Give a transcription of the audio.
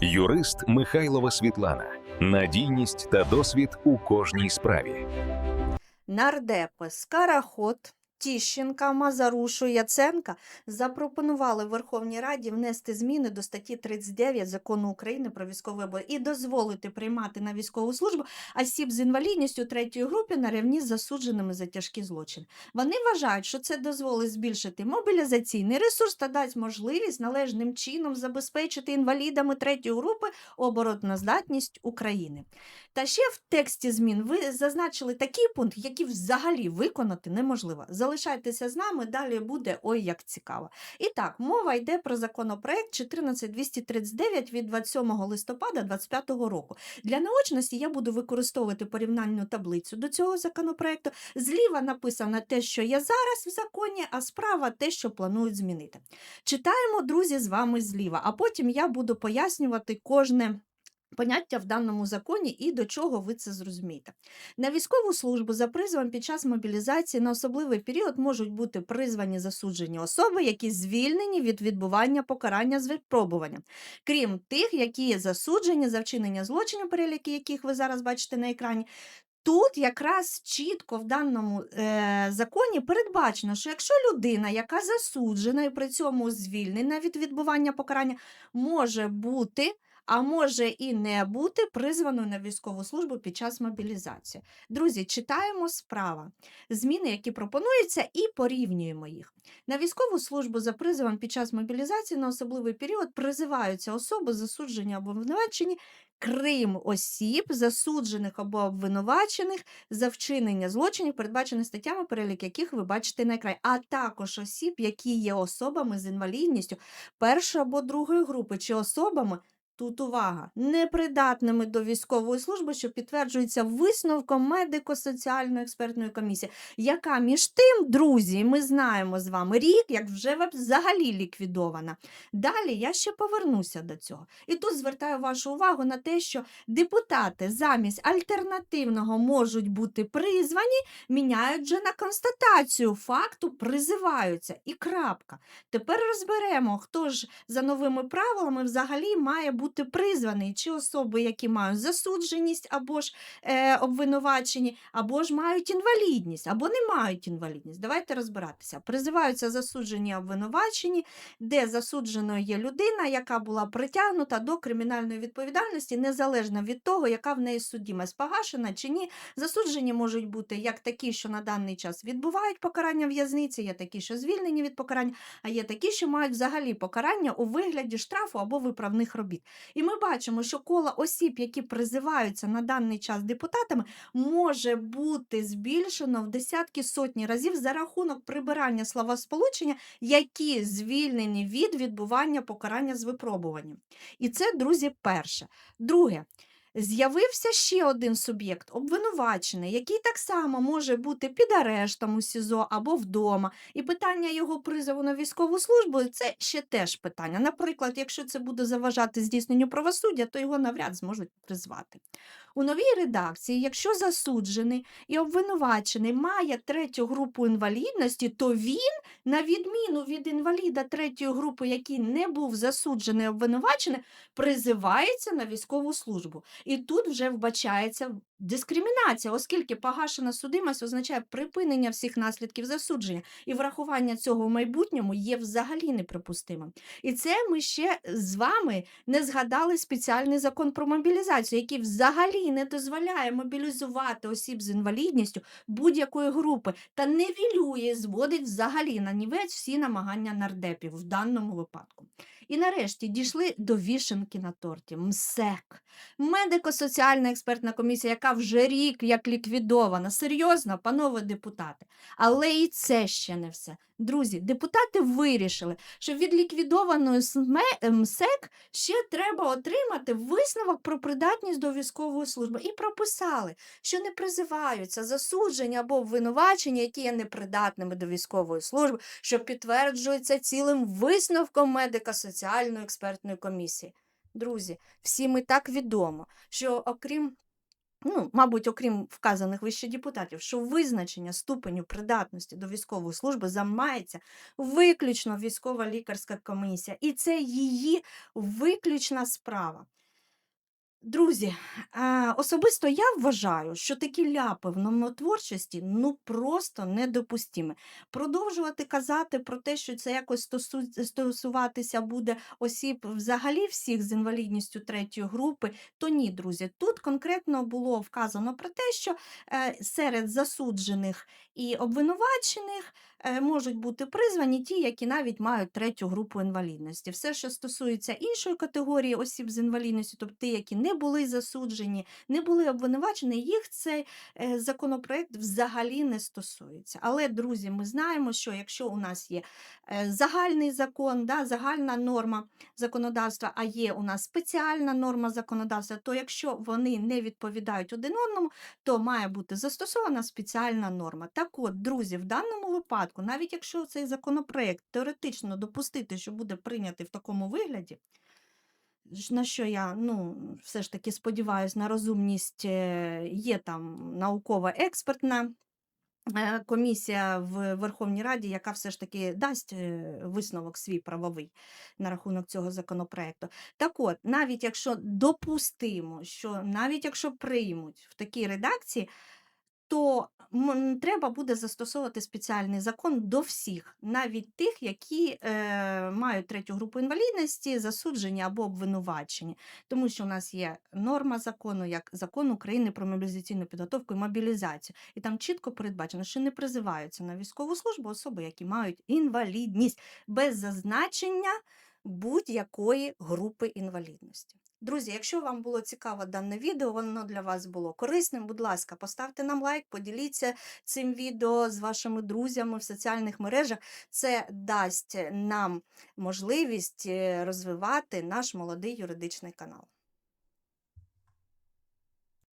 Юрист Михайлова Світлана. Надійність та досвід у кожній справі. Нардепи Скараход, Тіщенка, Мазарушу, Яценка запропонували Верховній Раді внести зміни до статті 39 Закону України про військовий обов'язок і дозволити приймати на військову службу осіб з інвалідністю третьої групи на рівні з засудженими за тяжкі злочини. Вони вважають, що це дозволить збільшити мобілізаційний ресурс та дасть можливість належним чином забезпечити інвалідами третьої групи обороноздатність України. Та ще в тексті змін ви зазначили такий пункт, який взагалі виконати неможливо. Залишайтеся з нами, далі буде ой як цікаво. І так, мова йде про законопроект 14239 від 27 листопада 2025 року. Для наочності я буду використовувати порівняльну таблицю до цього законопроекту. Зліва написано те, що є зараз в законі, а справа те, що планують змінити. Читаємо, друзі, з вами зліва, а потім я буду пояснювати кожне. Поняття в даному законі і до чого ви це зрозумієте. На військову службу за призовом під час мобілізації на особливий період можуть бути призвані засуджені особи, які звільнені від відбування покарання з випробуванням, крім тих, які засуджені за вчинення злочинів, переліки яких ви зараз бачите на екрані. Тут якраз чітко в даному е, законі передбачено, що якщо людина, яка засуджена і при цьому звільнена від відбування покарання, може бути а може і не бути призваною на військову службу під час мобілізації. Друзі, читаємо справа. Зміни, які пропонуються, і порівнюємо їх. На військову службу за призовом під час мобілізації на особливий період призиваються особи, засуджені або обвинувачені, крім осіб, засуджених або обвинувачених за вчинення злочинів, передбачених статтями, перелік яких ви бачите на екрані, а також осіб, які є особами з інвалідністю першої або другої групи, чи особами. Тут увага, непридатними до військової служби, що підтверджується висновком медико-соціальної експертної комісії, яка між тим, друзі, ми знаємо з вами рік, як вже взагалі ліквідована. Далі я ще повернуся до цього. І тут звертаю вашу увагу на те, що депутати замість альтернативного можуть бути призвані, міняють вже на констатацію факту, призиваються. І крапка. Тепер розберемо, хто ж за новими правилами взагалі має бути бути призваний, чи особи, які мають засудженість або ж е, обвинувачені, або ж мають інвалідність, або не мають інвалідність. Давайте розбиратися. Призиваються засуджені обвинувачені, де засудженою є людина, яка була притягнута до кримінальної відповідальності, незалежно від того, яка в неї судімість погашена чи ні. Засуджені можуть бути як такі, що на даний час відбувають покарання в'язниці, є такі, що звільнені від покарання, а є такі, що мають взагалі покарання у вигляді штрафу або виправних робіт. І ми бачимо, що коло осіб, які призиваються на даний час депутатами, може бути збільшено в десятки сотні разів за рахунок прибирання словосполучення, які звільнені від відбування покарання з випробуванням. І це, друзі, перше. Друге. З'явився ще один суб'єкт, обвинувачений, який так само може бути під арештом у СІЗО або вдома. І питання його призову на військову службу це ще теж питання. Наприклад, якщо це буде заважати здійсненню правосуддя, то його навряд зможуть призвати. У новій редакції, якщо засуджений і обвинувачений має третю групу інвалідності, то він, на відміну від інваліда третьої групи, який не був засуджений обвинувачений, призивається на військову службу. І тут вже вбачається дискримінація, оскільки погашена судимость означає припинення всіх наслідків засудження, і врахування цього в майбутньому є взагалі неприпустимим. І це ми ще з вами не згадали спеціальний закон про мобілізацію, який взагалі не дозволяє мобілізувати осіб з інвалідністю будь-якої групи та невілює, зводить взагалі на нівець всі намагання нардепів в даному випадку. І нарешті дійшли до вішенки на торті МСЕК, медико-соціальна експертна комісія, яка вже рік як ліквідована. Серйозно, панове депутати. Але і це ще не все. Друзі, депутати вирішили, що від ліквідованої МСЕК ще треба отримати висновок про придатність до військової служби. І прописали, що не призиваються засуджені або обвинувачені, які є непридатними до військової служби, що підтверджується цілим висновком медико-соціальної експертної комісії. Друзі, всім і так відомо, що окрім ну, мабуть, окрім вказаних вище депутатів, що визначення ступеню придатності до військової служби займається виключно військова лікарська комісія, і це її виключна справа. Друзі, особисто я вважаю, що такі ляпи в нормотворчості ну просто недопустимі. Продовжувати казати про те, що це якось стосу- стосуватися буде осіб взагалі всіх з інвалідністю третьої групи, то ні, друзі. Тут конкретно було вказано про те, що е, серед засуджених і обвинувачених е, можуть бути призвані ті, які навіть мають третю групу інвалідності. Все, що стосується іншої категорії осіб з інвалідністю, тобто ті, які не були засуджені, не були обвинувачені, їх цей е, законопроект взагалі не стосується. Але, друзі, ми знаємо, що якщо у нас є е, загальний закон, да, загальна норма законодавства, а є у нас спеціальна норма законодавства, то якщо вони не відповідають один одному, то має бути застосована спеціальна норма. Так от, друзі, в даному випадку, навіть якщо цей законопроект теоретично допустити, що буде прийнятий в такому вигляді, на що я ну, все ж таки сподіваюся на розумність, е, є там наукова експертна е, комісія в Верховній Раді, яка все ж таки дасть е, висновок свій правовий на рахунок цього законопроекту. Так от, навіть якщо допустимо, що навіть якщо приймуть в такій редакції, то треба буде застосовувати спеціальний закон до всіх, навіть тих, які е, мають третю групу інвалідності, засуджені або обвинувачені. Тому що у нас є норма закону, як закон України про мобілізаційну підготовку і мобілізацію. І там чітко передбачено, що не призиваються на військову службу особи, які мають інвалідність без зазначення будь-якої групи інвалідності. Друзі, якщо вам було цікаво дане відео, воно для вас було корисним, будь ласка, поставте нам лайк, поділіться цим відео з вашими друзями в соціальних мережах. Це дасть нам можливість е, розвивати наш молодий юридичний канал.